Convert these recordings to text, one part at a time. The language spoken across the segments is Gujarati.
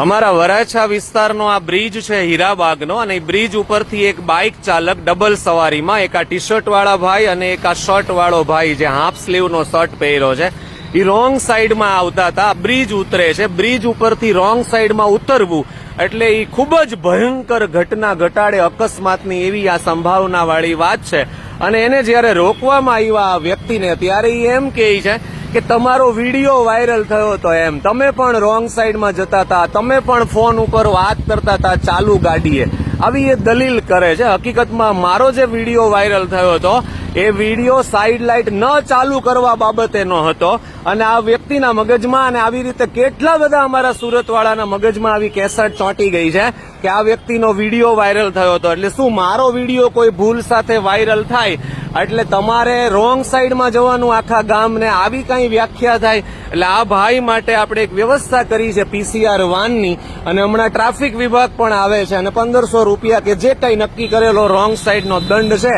અમારા વરાછા વિસ્તારનો આ બ્રિજ છે હીરાબાગનો અને બ્રિજ ઉપરથી એક બાઇક ચાલક ડબલ સવારીમાં, એક આ ટી શર્ટ વાળા ભાઈ અને એક આ શર્ટ વાળો ભાઈ જે હાફ સ્લીવ નો શર્ટ પહેર્યો છે. એ રોંગ સાઈડમાં આવતા હતા બ્રિજ ઉતરે છે. બ્રિજ ઉપરથી રોંગ સાઈડમાં ઉતરવું એટલે એ ખૂબ જ ભયંકર ઘટના ઘટાડે અકસ્માતની એવી આ સંભાવના વાળી વાત છે. અને એને જ્યારે રોકવામાં આવ્યા આ વ્યક્તિને, ત્યારે એ એમ કહે છે કે તમારો વીડિયો વાયરલ થયો હતો એમ. તમે પણ રોંગ સાઈડમાં જતા હતા તમે પણ ફોન ઉપર વાત કરતા હતા ચાલુ ગાડીએ. આવી એ દલીલ કરે છે. હકીકતમાં મારો જે વીડિયો વાયરલ થયો હતો, એ વીડિયો સાઈડ લાઇટ ન ચાલુ કરવા બાબતેનો હતો અને આ વ્યક્તિના મગજમાં અને આવી રીતે કેટલા બધા અમારા સુરતવાળાના મગજમાં આવી કેસેટ ચોંટી ગઈ છે કે આ વ્યક્તિનો વીડિયો વાયરલ થયો હતો. એટલે શું મારો વીડિયો કોઈ ભૂલ સાથે વાયરલ થાય? એટલે તમારે રોંગ સાઈડમાં જવાનું આખા ગામને આવી કઈ વ્યાખ્યા થાય? એટલે આ ભાઈ માટે આપણે એક વ્યવસ્થા કરી છે પીસીઆર વાનની અને હમણાં ટ્રાફિક વિભાગ પણ આવે છે અને પંદરસો રૂપિયા કે જે કઈ નક્કી કરેલો રોંગ સાઈડનો દંડ છે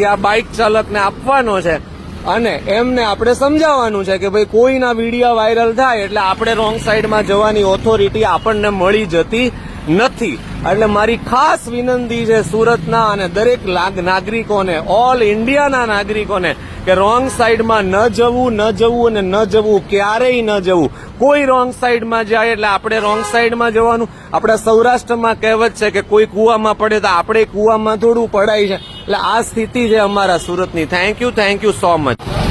એ આ બાઇક ચાલકને આપવાનો છે. અને એમને આપણે સમજાવવાનું છે કે ભાઈ કોઈના વીડિયો વાયરલ થાય એટલે આપણે રોંગ સાઈડમાં જવાની ઓથોરિટી આપણને મળી જતી નથી. એટલે મારી ખાસ વિનંતી છે સુરતના અને દરેક નાગરિકોને ઓલ ઇન્ડિયાના નાગરિકોને, કે રોંગ સાઈડમાં ન જવું ન જવું અને ન જવું, ક્યારેય ન જવું. કોઈ રોંગ સાઈડમાં જાય એટલે આપણે રોંગ સાઈડમાં જવાનું. આપણા સૌરાષ્ટ્રમાં કહેવત છે કે કોઈ કૂવામાં પડે તો આપણે કૂવામાં થોડું પડાય છે. એટલે આ સ્થિતિ છે અમારા સુરતની. Thank you thank you so much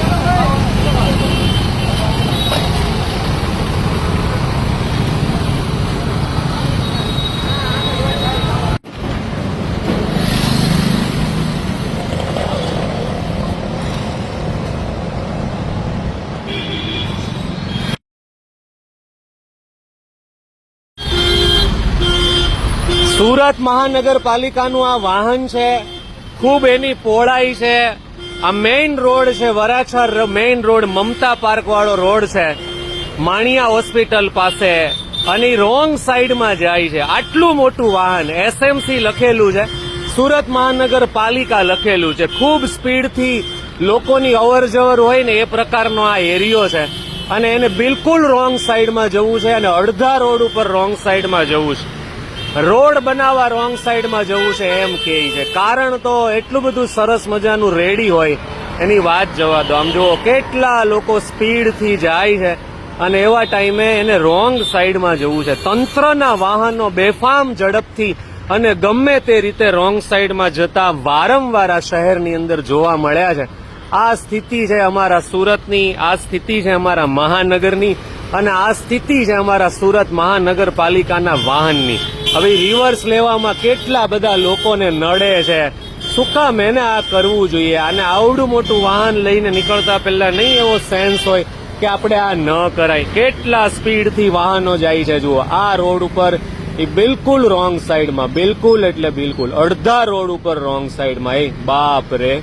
Surat મહાનગરપાલિકાનું આ વાહન છે. ખૂબ એની પહોળાઈ છે. આ મેઇન રોડ છે, Varachha main road, Mamta park વાળો રોડ છે. માણિયા હોસ્પિટલ પાસે. અને રોંગ સાઈડમાં જાય છે. આટલું મોટું વાહન એસએમસી લખેલું છે. સુરત મહાનગરપાલિકા લખેલું છે. ખૂબ સ્પીડથી લોકોની અવર જવર હોય ને એ પ્રકારનો આ એરિયો છે. અને એને બિલકુલ રોંગ સાઈડમાં જવું છે અને અડધા રોડ ઉપર રોંગ સાઈડમાં જવું છે. રોડ બનાવવા રોંગ સાઈડમાં જવું છે એમ કે છે. કારણ તો એટલું બધું સરસ મજાનું રેડી હોય એની વાત જવા દો. આમ જુઓ, કેટલા લોકો સ્પીડથી જાય છે અને એવા ટાઈમે એને રોંગ સાઈડમાં જવું છે. તંત્રના વાહનો બેફામ ઝડપથી અને ગમે તે રીતે રોંગ સાઈડમાં જતા વારંવાર આ શહેરની અંદર જોવા મળ્યા છે. આ સ્થિતિ છે અમારા સુરતની, આ સ્થિતિ છે અમારા મહાનગરની અને આ સ્થિતિ છે અમારા સુરત મહાનગરપાલિકાના વાહનની. હવે રિવર્સ લેવામાં કેટલા બધા લોકોને નડે છે? શું કામ એને આ કરવું જોઈએ? અને આવડું મોટું વાહન લઈને નીકળતા પહેલા નહીં એવો સેન્સ હોય કે આપણે આ ન કરાય. કેટલા સ્પીડથી વાહનો જાય છે જુઓ. આ રોડ ઉપર એ બિલકુલ રોંગ સાઈડમાં બિલકુલ એટલે બિલકુલ. અડધા રોડ ઉપર રોંગ સાઈડમાં એ બાપ રે.